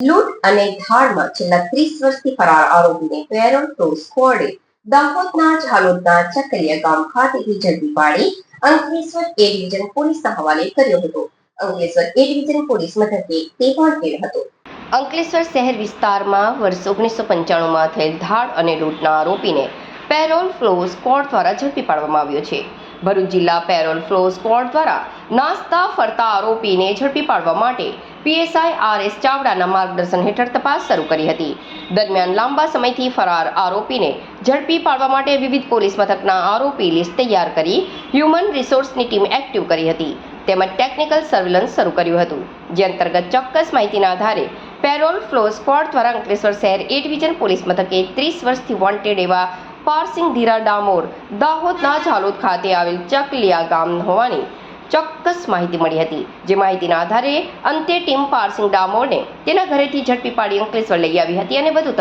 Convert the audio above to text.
લૂંટ અને ધાડમાં છેલ્લા ત્રીસ વર્ષથી ફરાર આરોપીને પેરોલ પ્રો સ્ક્વોડે દાહોદના ઝાલોદના ચકલિયા ગામ ખાતેથી ઝડપી પાડી અંકલેશ્વર એ ડિવિઝન પોલીસના હવાલે કર્યો હતો. અંકલેશ્વર એ ડિવિઝન પોલીસ મથકે તે વોન્ટેડ હતો. અંકલેશ્વર શહેર વિસ્તારમાં વર્ષ ઓગણીસો પંચાણુંમાં થયેલ ધાડ અને લૂંટના આરોપીને પેરોલ ફ્લો સ્કોડ દ્વારા ઝડપી પાડવામાં આવ્યો છે. ભરૂચ જિલ્લા પેરોલ ફ્લો સ્કોડ દ્વારા નાસ્તા ફરતા આરોપીને ઝડપી પાડવા માટે પીએસઆઈ આર એસ ચાવડાના માર્ગદર્શન હેઠળ તપાસ શરૂ કરી હતી. દરમિયાન લાંબા સમયથી ફરાર આરોપીને ઝડપી પાડવા માટે વિવિધ પોલીસ મથકના આરોપી લિસ્ટ તૈયાર કરી હ્યુમન રિસોર્સની ટીમ એક્ટિવ કરી હતી. તેમજ ટેકનિકલ સર્વેલન્સ શરૂ કર્યું હતું. જે અંતર્ગત ચોક્કસ માહિતીના આધારે પેરોલ ફ્લો સ્ક્વોડ દ્વારા અંકલેશ્વર શહેર એ ડિવિઝન પોલીસ મથકે ત્રીસ વર્ષથી વોન્ટેડ એવા પારસિંગ ધીરા ડામોર દાહોદના ઝાલોદ ખાતે આવેલ ચકલિયા ગામ હોવાની ચોક્કસ માહિતી મળી હતી. જે માહિતીના આધારે અંતે ટીમ પારસિંગ ડામોરને તેના ઘરેથી ઝડપી પાડી અંકલેશ્વર લઈ આવી હતી અને વધુ